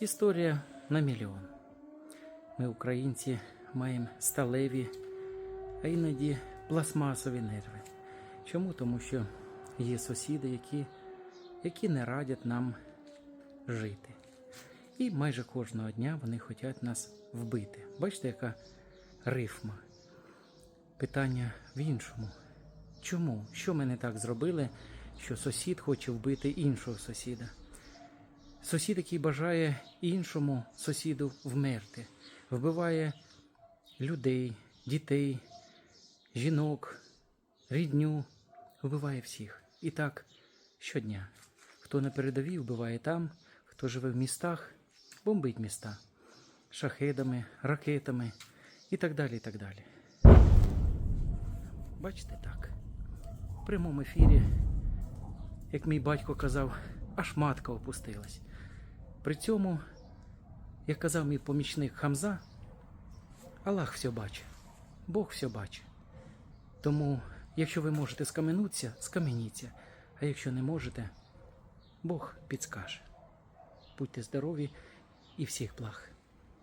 Історія на мільйон. Ми, українці, маємо сталеві, а іноді пластмасові нерви. Чому? Тому що є сусіди, які, які не радять нам жити. І майже кожного дня вони хочуть нас вбити. Бачите, яка рифма? Питання в іншому. Чому? Що ми не так зробили, що сусід хоче вбити іншого сусіда? Сусід, який бажає іншому сусіду вмерти, вбиває людей, дітей, жінок, рідню, вбиває всіх. І так щодня. Хто на передовій вбиває там, хто живе в містах, бомбить міста шахедами, ракетами і так далі. і так далі. Бачите так. В прямому ефірі, як мій батько казав, аж матка опустилась. При цьому, як казав мій помічник Хамза, Аллах все бачить, Бог все бачить. Тому, якщо ви можете скаменутися, скаменіться, а якщо не можете, Бог підскаже. Будьте здорові і всіх благ.